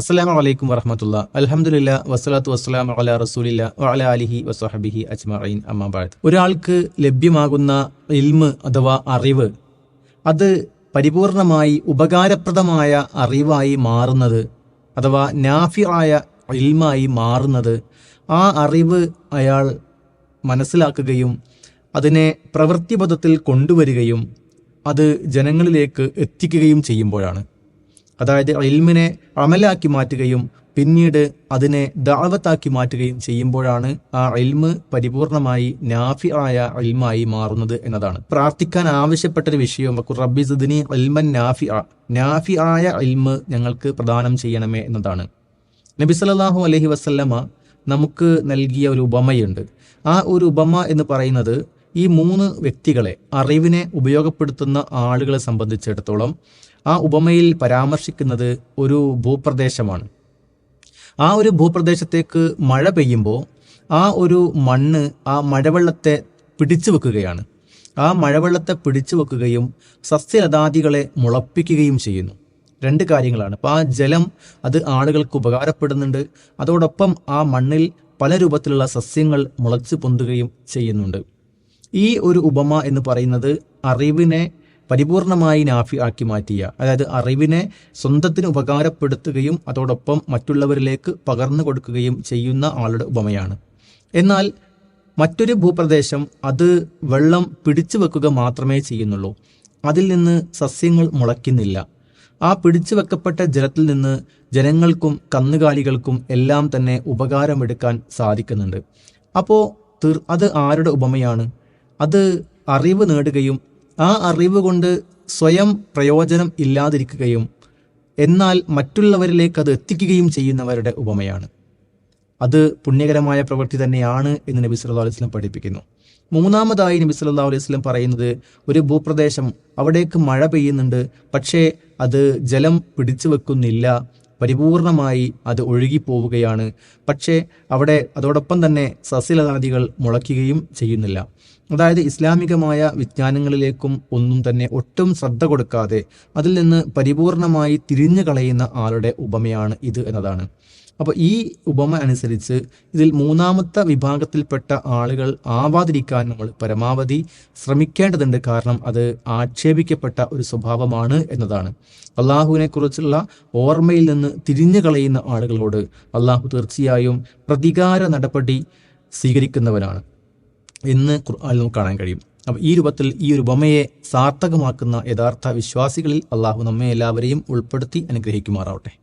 അസ്സാം വലൈക്കും വറഹമത്തുള്ള. അലഹമുല്ല വസ്സലാത്തു വസ്സലാം അല റസൂലില്ല വഅല അലിഹി വസ്ഹബിഹി അജ്മഈൻ. അമ്മാബാദ് ഒരാൾക്ക് ലഭ്യമാകുന്ന ഇൽമ് അഥവാ അറിവ് അത് പരിപൂർണമായി ഉപകാരപ്രദമായ അറിവായി മാറുന്നത് അഥവാ നാഫിറായ ഇൽമായി മാറുന്നത് ആ അറിവ് അയാൾ മനസ്സിലാക്കുകയും അതിനെ പ്രവൃത്തിപഥത്തിൽ കൊണ്ടുവരികയും അത് ജനങ്ങളിലേക്ക് എത്തിക്കുകയും ചെയ്യുമ്പോഴാണ്. അതായത് ഇൽമിനെ അമലാക്കി മാറ്റുകയും പിന്നീട് അതിനെ ദാവത്താക്കി മാറ്റുകയും ചെയ്യുമ്പോഴാണ് ആ ഇൽമ് പരിപൂർണമായി നാഫി ആയ ഇൽമായി മാറുന്നത് എന്നതാണ്. പ്രാർത്ഥിക്കാൻ ആവശ്യപ്പെട്ട ഒരു വിഷയം റബ്ബി സുദിനി ഇൽമൻ നാഫി നാഫി ആയ ഇൽമ് ഞങ്ങൾക്ക് പ്രദാനം ചെയ്യണമേ എന്നതാണ്. നബി സല്ലല്ലാഹു അലഹി വസല്ലമ നമുക്ക് നൽകിയ ഒരു ഉപമയുണ്ട്. ആ ഒരു ഉപമ എന്ന് പറയുന്നത് ഈ മൂന്ന് വ്യക്തികളെ അറിവിനെ ഉപയോഗപ്പെടുത്തുന്ന ആളുകളെ സംബന്ധിച്ചിടത്തോളം ആ ഉപമയിൽ പരാമർശിക്കുന്നത് ഒരു ഭൂപ്രദേശമാണ്. ആ ഒരു ഭൂപ്രദേശത്തേക്ക് മഴ പെയ്യുമ്പോൾ ആ ഒരു മണ്ണ് ആ മഴവെള്ളത്തെ പിടിച്ചു വെക്കുകയാണ്. ആ മഴവെള്ളത്തെ പിടിച്ചു വെക്കുകയും സസ്യലതാദികളെ മുളപ്പിക്കുകയും ചെയ്യുന്നു. രണ്ട് കാര്യങ്ങളാണ്. അപ്പോൾ ആ ജലം അത് ആളുകൾക്ക് ഉപകാരപ്പെടുന്നുണ്ട്. അതോടൊപ്പം ആ മണ്ണിൽ പല രൂപത്തിലുള്ള സസ്യങ്ങൾ മുളച്ചു പൊന്തുകയും ചെയ്യുന്നുണ്ട്. ഈ ഒരു ഉപമ എന്ന് പറയുന്നത് അറിവിനെ പരിപൂർണമായി നാഫി ആക്കി മാറ്റിയ അതായത് അറിവിനെ സ്വന്തത്തിന് ഉപകാരപ്പെടുത്തുകയും അതോടൊപ്പം മറ്റുള്ളവരിലേക്ക് പകർന്നു കൊടുക്കുകയും ചെയ്യുന്ന ആളുടെ ഉപമയാണ്. എന്നാൽ മറ്റൊരു ഭൂപ്രദേശം അത് വെള്ളം പിടിച്ചു വെക്കുക മാത്രമേ ചെയ്യുന്നുള്ളൂ. അതിൽ നിന്ന് സസ്യങ്ങൾ മുളയ്ക്കുന്നില്ല. ആ പിടിച്ചു വെക്കപ്പെട്ട ജലത്തിൽ നിന്ന് ജനങ്ങൾക്കും കന്നുകാലികൾക്കും എല്ലാം തന്നെ ഉപകാരമെടുക്കാൻ സാധിക്കുന്നുണ്ട്. അപ്പോൾ അത് ആരുടെ ഉപമയാണ്? അത് അറിവ് നേടുകയും ആ അറിവ് കൊണ്ട് സ്വയം പ്രയോജനം ഇല്ലാതിരിക്കുകയും എന്നാൽ മറ്റുള്ളവരിലേക്ക് അത് എത്തിക്കുകയും ചെയ്യുന്നവരുടെ ഉപമയാണ്. അത് പുണ്യകരമായ പ്രവൃത്തി തന്നെയാണ് എന്ന് നബി സല്ലാ അലൈഹി സ്വലം പഠിപ്പിക്കുന്നു. മൂന്നാമതായി നബി സല്ലാ അലൈഹി സ്വലം പറയുന്നത് ഒരു ഭൂപ്രദേശം അവിടേക്ക് മഴ പെയ്യുന്നുണ്ട് പക്ഷേ അത് ജലം പിടിച്ചു വെക്കുന്നില്ല പരിപൂർണമായി അത് ഒഴുകിപ്പോവുകയാണ്. പക്ഷേ അവിടെ അതോടൊപ്പം തന്നെ സസ്യലതാദികൾ മുളയ്ക്കുകയും ചെയ്യുന്നില്ല. അതായത് ഇസ്ലാമികമായ വിജ്ഞാനങ്ങളിലേക്കും ഒന്നും തന്നെ ഒട്ടും ശ്രദ്ധ കൊടുക്കാതെ അതിൽ നിന്ന് പരിപൂർണമായി തിരിഞ്ഞു കളയുന്ന ആളുടെ ഉപമയാണ് ഇത് എന്നതാണ്. അപ്പോൾ ഈ ഉപമ അനുസരിച്ച് ഇതിൽ മൂന്നാമത്തെ വിഭാഗത്തിൽപ്പെട്ട ആളുകൾ ആവാതിരിക്കാൻ നമ്മൾ പരമാവധി ശ്രമിക്കേണ്ടതുണ്ട്. കാരണം അത് ആക്ഷേപിക്കപ്പെട്ട ഒരു സ്വഭാവമാണ് എന്നതാണ്. അള്ളാഹുവിനെ കുറിച്ചുള്ള ഓർമ്മയിൽ നിന്ന് തിരിഞ്ഞു കളയുന്ന ആളുകളോട് അള്ളാഹു തീർച്ചയായും പ്രതികാര നടപടി സ്വീകരിക്കുന്നവനാണ്. എന്ന് നമുക്ക് കാണാൻ കഴിയും. അപ്പോൾ ഈ രൂപത്തിൽ ഈ ഒരു ഉപമയെ സാർത്ഥകമാക്കുന്ന യഥാർത്ഥ വിശ്വാസികളിൽ അള്ളാഹു നമ്മെ എല്ലാവരെയും ഉൾപ്പെടുത്തി അനുഗ്രഹിക്കുമാറാവട്ടെ.